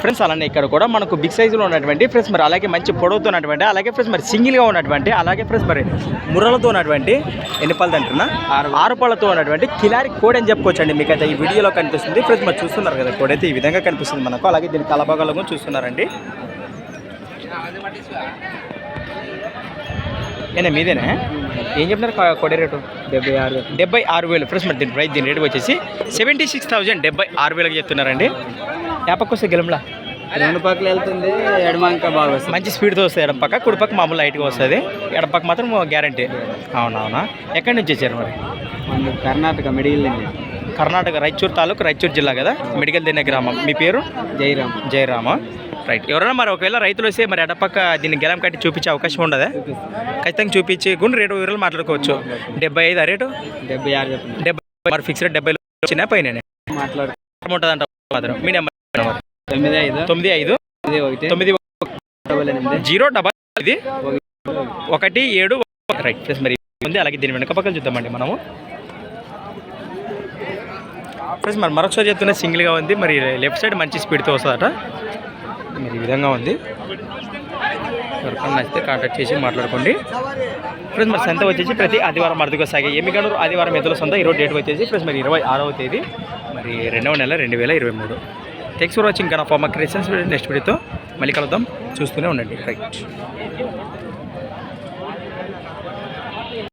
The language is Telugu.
ఫ్రెండ్స్ అలానే ఇక్కడ కూడా మనకు బిగ్ సైజులో ఉన్నటువంటి ఫ్రెండ్స్ మరి అలాగే మంచి పొడవుతో ఉన్నటువంటి అలాగే ఫ్రెండ్స్ మరి సింగిల్గా ఉన్నటువంటి అలాగే ఫ్రెండ్స్ మరి ముర్రలతో ఉన్నటువంటి ఎన్ని పళ్ళతో అంటున్నా? ఆరు ఆరు పళ్ళతో ఉన్నటువంటి కిలారి కోడి అని చెప్పుకోవచ్చండి. మీకు అయితే ఈ వీడియోలో కనిపిస్తుంది. ఫ్రెండ్స్ మరి చూస్తున్నారు కదా కోడి అయితే ఈ విధంగా కనిపిస్తుంది మనకు. అలాగే దీని తలభాగాలు కూడా చూస్తున్నారండి. ఏనా మీదేనా? ఏం చెప్తున్నారు కోడి రేటు? డెబ్బై ఆరు డెబ్బై ఆరు వేలు. ఫ్రెండ్స్ మరి దీని ప్రైస్ దీని రేటు వచ్చేసి సెవెంటీ సిక్స్ థౌజండ్ డెబ్బై ఆరు వేలకు చెప్తున్నారండి. యాపక్ వస్తే గెలంలా రెండు పక్కల వెళ్తుంది ఎడమాంక బాగా వస్తుంది. మంచి స్పీడ్తో వస్తుంది ఎడం పక్క కుడి పక్క మామూలు లైట్గా వస్తుంది. ఎడం పక్క మాత్రం గ్యారంటీ అవునవునా? ఎక్కడి నుంచి వచ్చారు మరి? కర్ణాటక అండి కర్ణాటక రాయచూర్ తాలూకు రాయచూర్ జిల్లా కదా? మెడికల్ దిన్న గ్రామం. మీ పేరు? జైరామ్ జయరామ? రైట్ ఎవరైనా మరి ఒకవేళ రైతులు వస్తే మరి ఎడపక్క దీన్ని గెలం కట్టి చూపించే అవకాశం ఉండదా? ఖచ్చితంగా చూపించి గుండు రేటు వివరాలు మాట్లాడుకోవచ్చు. డెబ్బై ఐదు ఆ రేటు? డెబ్బై ఆరు డెబ్బై మరి ఫిక్స్డ్ డెబ్బై వచ్చినా పైన మాట్లాడు. ఉంటుందంట మాత్రం. మీ నెంబర్. తొమ్మిది ఐదు. తొమ్మిది ఐదు. తొమ్మిది జీరో డబల్ ఇది. ఒకటి. ఏడు రైట్ ప్లస్ మరి ఉంది. అలాగే దీని వెనక పక్కన చూద్దామండి మనము. ప్లస్ మరి మరొకసారి చెప్తున్న సింగిల్గా ఉంది. మరి లెఫ్ట్ సైడ్ మంచి స్పీడ్తో వస్తుందట. మరి ఈ విధంగా ఉంది. ఎవరికైనా నచ్చితే కాంటాక్ట్ చేసి మాట్లాడుకోండి. ఫ్రెండ్స్ మరి సంత వచ్చేసి ప్రతి ఆదివారం అర్థగా సాగే ఎమ్మిగనూరు ఆదివారం ఎదుల సొంత ఈరోజు డేట్ వచ్చేసి ప్లస్ మరి ఇరవై ఆరవ తేదీ మరి రెండవ నెల రెండు వేల ఇరవై మూడు. థ్యాంక్స్ ఫర్ వాచింగ్ కన్నా క్రిస్టియన్స్ నెక్స్ట్ వీడియోతో మళ్ళీ కలుద్దాం. చూస్తూనే ఉండండి. రైట్